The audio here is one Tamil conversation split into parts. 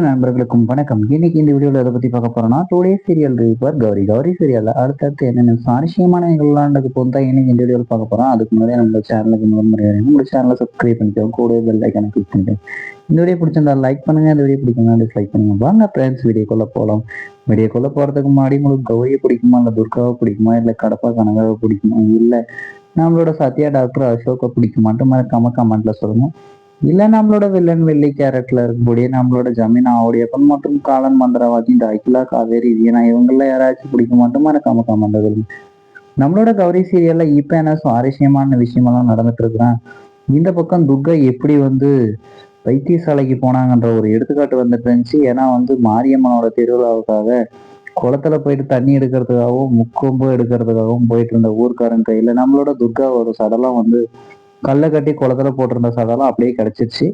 நண்பர்களுக்கும் வணக்கம். இன்னைக்கு இந்த வீடியோவில் எதை பத்தி பார்க்க போறோம்னா today serial reviewer Gowri. Gowri சீரியலில் அடுத்தடுத்து என்னென்ன சுவாரஸ்யமான நிகழ்வுலாண்டது போது தான் இன்னைக்கு இந்த வீடியோவில் பார்க்க போகிறோம் அதுக்கு முன்னாடி நம்ம சேனலுக்கு முதல் முறையாக நம்மளோட சேனலை சப்ஸ்கிரைப் பண்ணிக்கோங்க. கூட பெல் ஐக்கான கிளிக் பண்ணிக்கோங்க. இந்த வீடியோ பிடிச்சிருந்தா லைக் பண்ணுங்க. இந்த வீடியோ பிடிக்கணும் டிஸ்லைக் பண்ணுங்க. வாங்க ஃப்ரெண்ட்ஸ் வீடியோக்குள்ளே போகலாம் வீடியோக்குள்ளே போறதுக்கு முன்னாடி உங்களுக்கு கௌரியை பிடிக்குமா? இல்லை துர்காவை பிடிக்குமா? இல்லை கடப்பா கனகாவை பிடிக்குமா? இல்லை நம்மளோட சத்யா டாக்டர் அசோக்கை பிடிக்குமான்ட்டு மறக்காம கமெண்ட்டில் சொல்லணும் இல்ல நம்மளோட வில்லன் வெள்ளி கேரக்டர்ல இருக்கக்கூடிய நம்மளோட ஜமீனா ஆவுடையப்பன் மற்றும் காலன் மந்திரவாதி இந்த அகிலா காவேரி வீணா இவங்கள யாராச்சும் பிடிக்க மாட்டோம்? மறக்காம கமெண்ட் நம்மளோட கௌரி சீரியல்ல இப்ப என்ன சுவாரஸ்யமான விஷயமெல்லாம் நடந்துட்டு இருக்கிறான் இந்த பக்கம் துர்கா எப்படி வந்து வைத்தியசாலைக்கு போனாங்கன்ற ஒரு எடுத்துக்காட்டு வந்துட்டு இருந்துச்சு. ஏன்னா வந்து மாரியம்மனோட திருவிழாவுக்காக குளத்துல போயிட்டு தண்ணி எடுக்கிறதுக்காகவும் முக்கொம்பு எடுக்கிறதுக்காகவும் போயிட்டு இருந்த ஊர்க்காரன் கையில நம்மளோட துர்காவோட சடலம் வந்து கல்லை கட்டி குளத்துல போட்டிருந்த சதெல்லாம் அப்படியே கிடைச்சிருச்சு.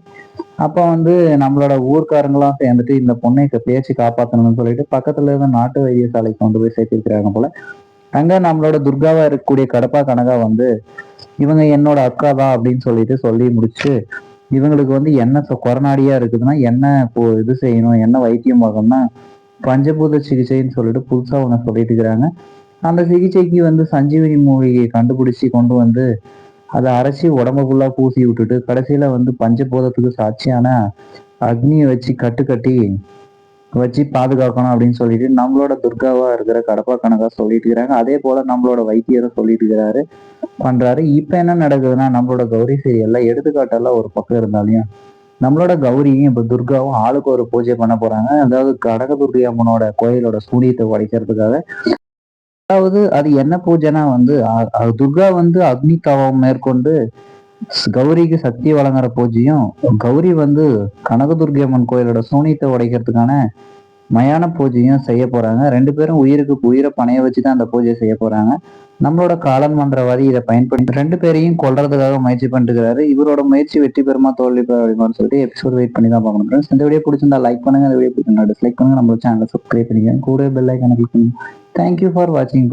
அப்போ வந்து நம்மளோட ஊர்க்காரங்களாம் சேர்ந்துட்டு இந்த பொண்ணை பேச்சு காப்பாற்றணும்னு சொல்லிட்டு பக்கத்துல இருந்த நாட்டு வைத்தியசாலைக்கு கொண்டு போய் சேர்த்திருக்கிறாங்க போல. அங்க நம்மளோட துர்காவா இருக்கக்கூடிய கடப்பா கனகா வந்து இவங்க என்னோட அக்கா தான் அப்படின்னு சொல்லிட்டு சொல்லி முடிச்சு இவங்களுக்கு வந்து என்ன கொரோனாடியா இருக்குதுன்னா என்ன இப்போ இது செய்யணும் என்ன வைத்தியம் பார்க்கணும்னா பஞ்சபூத சிகிச்சைன்னு சொல்லிட்டு புதுசா அவங்க சொல்லிட்டு இருக்கிறாங்க. அந்த சிகிச்சைக்கு வந்து சஞ்சீவினி மூலிகையை கண்டுபிடிச்சி கொண்டு வந்து அதை அரைச்சி உடம்பு ஃபுல்லாக பூசி விட்டுட்டு கடைசியில் வந்து பஞ்சபூதத்துக்கு சாட்சியான அக்னியை வச்சு கட்டு கட்டி வச்சு பாதுகாக்கணும் அப்படின்னு சொல்லிட்டு நம்மளோட துர்காவா இருக்கிற கடப்பா கணக்கா சொல்லிட்டு இருக்கிறாங்க. அதே போல நம்மளோட வைத்தியரும் சொல்லிட்டு இருக்கிறாரு. பண்றாரு. இப்ப என்ன நடக்குதுன்னா நம்மளோட கௌரி சீரியல்ல எடுத்துக்காட்டெல்லாம் ஒரு பக்கம் இருந்தாலையும் நம்மளோட கௌரியும் இப்ப துர்காவும் ஆளுக்கு ஒரு பூஜை பண்ண போறாங்க. அதாவது கடக துர்கை அம்மனோட கோயிலோட சூனியத்தை உடைக்கிறதுக்காக அதாவது அது என்ன பூஜைனா வந்து துர்கா வந்து அக்னி தவம் மேற்கொண்டு கௌரிக்கு சக்தி வழங்குற பூஜையும் கௌரி வந்து கனகதுர்கி அம்மன் கோயிலோட சூனியத்தை உடைக்கிறதுக்கான மயான பூஜையும் செய்ய போறாங்க. ரெண்டு பேரும் உயிருக்கு உயிரை பணைய வச்சு தான் அந்த பூஜையை செய்ய போறாங்க. நம்மளோட காலன் மன்றவாதி இதை பயன்படுத்தி ரெண்டு பேரையும் கொள்றதுக்காக முயற்சி பண்ணிருக்கிறாரு இவரோட முயற்சி வெற்றி பெறுமா தோல்வி பெறுமா சொல்லிட்டு எபிசோட் வெயிட் பண்ணி தான் பார்க்கணும் ஃப்ரெண்ட்ஸ் இந்த வீடியோ பிடிச்சிருந்தா லைக் பண்ணுங்க. இந்த வீடியோ பிடிச்சிருந்தா டிஸ்லைக் பண்ணுங்க. நம்மளோட சேனலை சப்ஸ்கிரைப் பண்ணிக்கோங்க. கூட பெல் ஐக்கான கிளிக் பண்ணுங்க. தேங்க்யூ ஃபார் வாட்சிங்